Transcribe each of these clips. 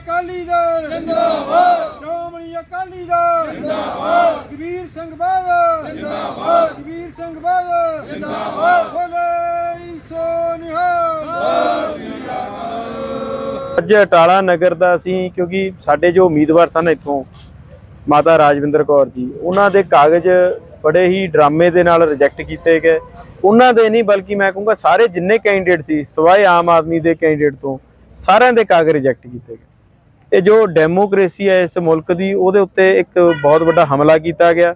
ਅਕਾਲੀ ਦਲ। ਜਿੰਦਾਬਾਦ। ਕਬੀਰ ਸਿੰਘ ਬਾਦਲ। ਜਿੰਦਾਬਾਦ। ਕਬੀਰ ਸਿੰਘ ਬਾਦਲ। ਜਿੰਦਾਬਾਦ। ਬੋਲੇ ਸੋ ਨਿਹਾਲ ਅੱਜ ਅਟਾਲਾ ਨਗਰ ਦਾ ਅਸੀਂ ਕਿਉਂਕਿ ਸਾਡੇ ਜੋ ਉਮੀਦਵਾਰ ਸਨ ਇੱਥੋਂ ਮਾਤਾ ਰਾਜਵਿੰਦਰ ਕੌਰ ਜੀ ਉਹਨਾਂ ਦੇ ਕਾਗਜ਼ ਬੜੇ ਹੀ ਡਰਾਮੇ ਦੇ ਨਾਲ ਰਿਜੈਕਟ ਕੀਤੇ ਗਏ। ਉਹਨਾਂ ਦੇ ਨਹੀਂ ਬਲਕਿ ਮੈਂ ਕਹੂੰਗਾ ਸਾਰੇ ਜਿੰਨੇ ਕੈਂਡੀਡੇਟ ਸੀ ਸਿਵਾਏ ਆਮ ਆਦਮੀ ਦੇ ਕੈਂਡੀਡੇਟ ਤੋਂ ਸਾਰਿਆਂ ਦੇ ਕਾਗਜ਼ ਰਿਜੈਕਟ ਕੀਤੇ ਗਏ। ਇਹ ਜੋ ਡੈਮੋਕ੍ਰੇਸੀ ਹੈ ਇਸ ਮੁਲਕ ਦੀ, ਉਹਦੇ ਉੱਤੇ ਇੱਕ ਬਹੁਤ ਵੱਡਾ ਹਮਲਾ ਕੀਤਾ ਗਿਆ।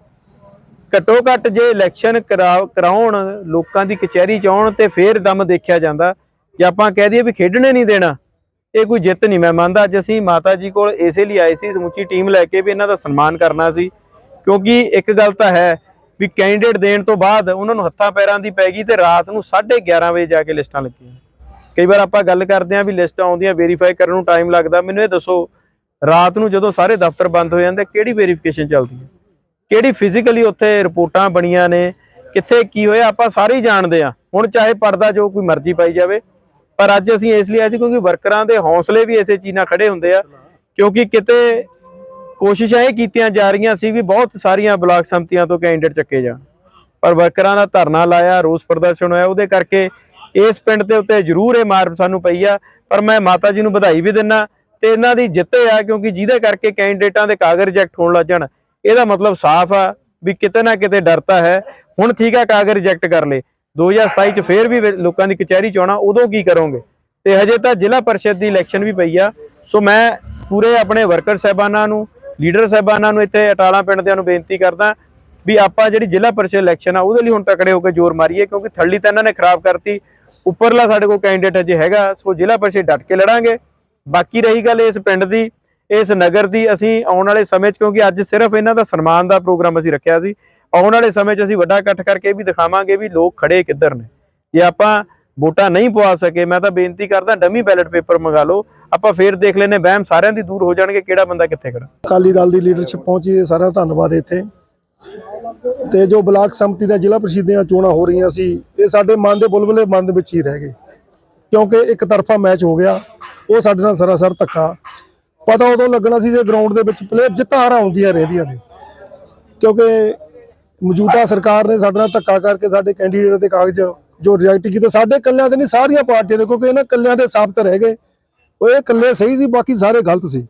ਘੱਟੋ ਘੱਟ ਜੇ ਇਲੈਕਸ਼ਨ ਕਰਾ- ਕਰਾਉਣ ਲੋਕਾਂ ਦੀ ਕਚਹਿਰੀ ਚ ਆਉਣ ਤੇ ਫੇਰ ਦਮ ਦੇਖਿਆ ਜਾਂਦਾ, ਜੇ ਆਪਾਂ ਕਹਿ ਦਈਏ ਵੀ ਖੇਡਣੇ ਨਹੀਂ ਦੇਣਾ, ਇਹ ਕੋਈ ਜਿੱਤ ਨਹੀਂ। ਮੈਂ ਮੰਨਦਾ ਅੱਜ ਅਸੀਂ ਮਾਤਾ ਜੀ ਕੋਲ ਇਸੇ ਲਈ ਆਏ ਸੀ, ਸਮੁੱਚੀ ਟੀਮ ਲੈ ਕੇ ਵੀ ਇਹਨਾਂ ਦਾ ਸਨਮਾਨ ਕਰਨਾ ਸੀ, ਕਿਉਂਕਿ ਇੱਕ ਗੱਲ ਤਾਂ ਹੈ ਵੀ ਕੈਂਡੀਡੇਟ ਦੇਣ ਤੋਂ ਬਾਅਦ ਉਹਨਾਂ ਨੂੰ ਹੱਥਾਂ ਪੈਰਾਂ ਦੀ ਪੈ ਗਈ ਤੇ ਰਾਤ ਨੂੰ 11:30 ਵਜੇ ਜਾ ਕੇ ਲਿਸਟਾਂ ਲੱਗੀਆਂ। ਕਈ ਵਾਰ ਆਪਾਂ ਗੱਲ ਕਰਦੇ ਆਂ ਵੀ ਲਿਸਟਾਂ ਆਉਂਦੀਆਂ ਵੈਰੀਫਾਈ ਕਰਨ ਨੂੰ ਟਾਈਮ ਲੱਗਦਾ। ਮੈਨੂੰ ਇਹ ਦੱਸੋ, ਰਾਤ ਨੂੰ ਜਦੋਂ ਸਾਰੇ ਦਫ਼ਤਰ ਬੰਦ ਹੋ ਜਾਂਦੇ, ਕਿਹੜੀ ਵੈਰੀਫਿਕੇਸ਼ਨ ਚੱਲਦੀ ਹੈ? ਕਿਹੜੀ ਫਿਜ਼ੀਕਲੀ ਉੱਥੇ ਰਿਪੋਰਟਾਂ ਬਣੀਆਂ ਨੇ? ਕਿੱਥੇ ਕੀ ਹੋਇਆ, ਆਪਾਂ ਸਾਰੇ ਹੀ ਜਾਣਦੇ ਆ ਹੁਣ ਚਾਹੇ ਪਰਦਾ ਜੋ ਕੋਈ ਮਰਜ਼ੀ ਪਾਈ ਜਾਵੇ, ਪਰ ਅੱਜ ਅਸੀਂ ਇਸ ਲਈ ਆਏ ਸੀ ਕਿਉਂਕਿ ਵਰਕਰਾਂ ਦੇ ਹੌਸਲੇ ਵੀ ਇਸੇ ਚੀਜ਼ ਨਾਲ ਖੜੇ ਹੁੰਦੇ ਆ। ਕਿਉਂਕਿ ਕਿਤੇ ਕੋਸ਼ਿਸ਼ਾਂ ਇਹ ਕੀਤੀਆਂ ਜਾ ਰਹੀਆਂ ਸੀ ਵੀ ਬਹੁਤ ਸਾਰੀਆਂ ਬਲਾਕ ਸੰਮਤੀਆਂ ਤੋਂ ਕੈਂਡੀਡੇਟ ਚੱਕੇ ਜਾਣ। ਪਰ ਵਰਕਰਾਂ ਦਾ ਧਰਨਾ ਲਾਇਆ, ਰੋਸ ਪ੍ਰਦਰਸ਼ਨ ਹੋਇਆ, ਉਹਦੇ ਕਰਕੇ ਇਸ ਪਿੰਡ ਦੇ ਉੱਤੇ ਜ਼ਰੂਰ ਇਹ ਮਾਰ ਸਾਨੂੰ ਪਈ ਆ, ਪਰ ਮੈਂ ਮਾਤਾ ਜੀ ਨੂੰ ਵਧਾਈ ਵੀ ਦਿੰਨਾ ਤੇ ਇਹਨਾਂ ਦੀ ਜਿੱਤ ਆ ਕਿਉਂਕਿ ਜਿਹਦੇ ਕਰਕੇ ਕੈਂਡੀਡੇਟਾਂ ਦੇ ਕਾਗਜ਼ ਰਿਜੈਕਟ ਹੋਣ ਲੱਗ ਜਾਣ। ਇਹਦਾ ਮਤਲਬ ਸਾਫ਼ ਆ ਵੀ ਕਿਤੇ ਨਾ ਕਿਤੇ ਡਰਤਾ ਹੈ। ਹੁਣ ਠੀਕ ਆ, ਕਾਗਜ਼ ਰਿਜੈਕਟ ਕਰ ਲੇ 2027 ਚ ਫੇਰ ਵੀ ਲੋਕਾਂ ਦੀ ਕਚਹਿਰੀ ਚ ਆਉਣਾ, ਉਦੋਂ ਕੀ ਕਰੋਗੇ? ਤੇ ਹਜੇ ਤਾਂ ਜ਼ਿਲ੍ਹਾ ਪਰਿਸ਼ਦ ਦੀ ਇਲੈਕਸ਼ਨ ਵੀ ਪਈ ਆ। ਸੋ ਮੈਂ ਪੂਰੇ ਆਪਣੇ ਵਰਕਰ ਸਹਿਬਾਨਾਂ ਨੂੰ ਲੀਡਰ ਸਹਿਬਾਨਾਂ ਨੂੰ ਇੱਥੇ ਅਟਾਲਾ ਪਿੰਡ ਦਿਆਂ ਨੂੰ ਬੇਨਤੀ ਕਰਦਾ ਵੀ ਆਪਾਂ ਜਿਹੜੀ ਜ਼ਿਲ੍ਹਾ ਪਰਿਸ਼ਦ ਇਲੈਕਸ਼ਨ ਆ, ਉਹਦੇ ਲਈ ਹੁਣ ਤਕੜੇ ਹੋ ਕੇ ਜ਼ੋਰ ਮਾਰੀਏ ਕਿਉਂਕਿ ਥੱਲੀ ਤਾਂ ਇਹਨਾਂ ਨੇ ਖਰਾਬ ਕਰਤੀ। ਉੱਪਰਲਾ ਸਾਡੇ ਕੋਲ ਕੈਂਡੀਡੇਟ ਅਜੇ ਹੈਗਾ, ਸੋ ਜ਼ਿਲ੍ਹਾ ਪਰਿਸ਼ਦ ਡਟ ਕੇ ਲੜਾਂਗੇ। ਬਾਕੀ ਰਹੀ ਗੱਲ ਇਸ ਪਿੰਡ ਦੀ, ਇਸ ਨਗਰ ਦੀ, ਅਸੀਂ ਆਉਣ ਵਾਲੇ ਸਮੇਂ 'ਚ, ਕਿਉਂਕਿ ਅੱਜ ਸਿਰਫ ਇਹਨਾਂ ਦਾ ਸਨਮਾਨ ਦਾ ਪ੍ਰੋਗਰਾਮ ਅਸੀਂ ਰੱਖਿਆ ਸੀ, ਆਉਣ ਵਾਲੇ ਸਮੇਂ 'ਚ ਅਸੀਂ ਵੱਡਾ ਇਕੱਠ ਕਰਕੇ ਇਹ ਵੀ ਦਿਖਾਵਾਂਗੇ ਵੀ ਲੋਕ ਖੜੇ ਕਿੱਧਰ ਨੇ। ਜੇ ਆਪਾਂ ਵੋਟਾਂ ਨਹੀਂ ਪਵਾ ਸਕੇ, ਮੈਂ ਤਾਂ ਬੇਨਤੀ ਕਰਦਾ ਡਮੀ ਬੈਲਟ ਪੇਪਰ ਮੰਗਾ ਲਓ, ਆਪਾਂ ਫੇਰ ਦੇਖ ਲੈਨੇ ਵਹਿਮ ਸਾਰਿਆਂ ਦੀ ਦੂਰ ਹੋ ਜਾਣਗੇ ਕਿਹੜਾ ਬੰਦਾ ਕਿੱਥੇ ਖੜਾ। ਅਕਾਲੀ ਦਲ ਦੀ ਲੀਡਰਸ਼ਿਪ ਪਹੁੰਚੀ ਸਾਰਾ ਧੰਨਵਾਦ ਇੱਥੇ। ਤੇ ਜੋ ਬਲਾਕ ਸੰਮਤੀ ਦਾ ਜ਼ਿਲ੍ਹਾ ਪ੍ਰੀਸ਼ਦ ਦੀਆਂ ਚੋਣਾਂ ਹੋ ਰਹੀਆਂ ਸੀ, ਇਹ ਸਾਡੇ ਮਨ ਦੇ ਬੁਲਬੁਲੇ ਮਨ ਦੇ ਵਿੱਚ ਹੀ ਰਹਿ ਗਏ। ਕਿਉਂਕਿ ਇੱਕ ਤਰਫਾ ਮੈਚ ਹੋ ਗਿਆ, ਉਹ ਸਾਡੇ ਨਾਲ ਸਰਾਸਰ ਧੱਕਾ। ਪਤਾ ਉਦੋਂ ਲੱਗਣਾ ਸੀ ਜੇ ਗਰਾਊਂਡ ਦੇ ਵਿੱਚ ਪਲੇਅਰ ਜਿੱਤਾਂ ਹਾਰਾਂ ਆਉਂਦੀਆਂ ਰਹਿੰਦੀਆਂ ਨੇ। ਕਿਉਂਕਿ ਮੌਜੂਦਾ ਸਰਕਾਰ ਨੇ ਸਾਡੇ ਨਾਲ ਧੱਕਾ ਕਰਕੇ ਸਾਡੇ ਕੈਂਡੀਡੇਟ ਦੇ ਕਾਗਜ਼ ਜੋ ਰਿਜੈਕਟ ਕੀਤੇ, ਸਾਡੇ ਕੱਲਿਆਂ ਦੇ ਨਹੀਂ, ਸਾਰੀਆਂ ਪਾਰਟੀਆਂ ਦੇ, ਕਿਉਂਕਿ ਇਹਨਾਂ ਕੱਲਿਆਂ ਦੇ ਸਾਬਤ ਰਹਿ ਗਏ। ਉਹ ਇਹ ਇਕੱਲੇ ਸਹੀ ਸੀ, ਬਾਕੀ ਸਾਰੇ ਗਲਤ ਸੀ।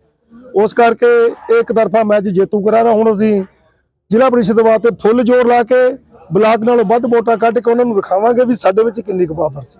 ਉਸ ਕਰਕੇ ਇਹ ਇੱਕ ਤਰਫਾ ਮੈਚ ਜੇਤੂ ਕਰਾਰਾ, ਹੁਣ ਅਸੀਂ ਜ਼ਿਲ੍ਹਾ ਪਰਿਸ਼ਦ ਵਾਸਤੇ ਫੁੱਲ ਜ਼ੋਰ ਲਾ ਕੇ ਬਲਾਕ ਨਾਲੋਂ ਵੱਧ ਵੋਟਾਂ ਕੱਢ ਕੇ ਉਹਨਾਂ ਨੂੰ ਦਿਖਾਵਾਂਗੇ ਵੀ ਸਾਡੇ ਵਿੱਚ ਕਿੰਨੀ ਕੁ ਪਾਵਰ ਸੀ।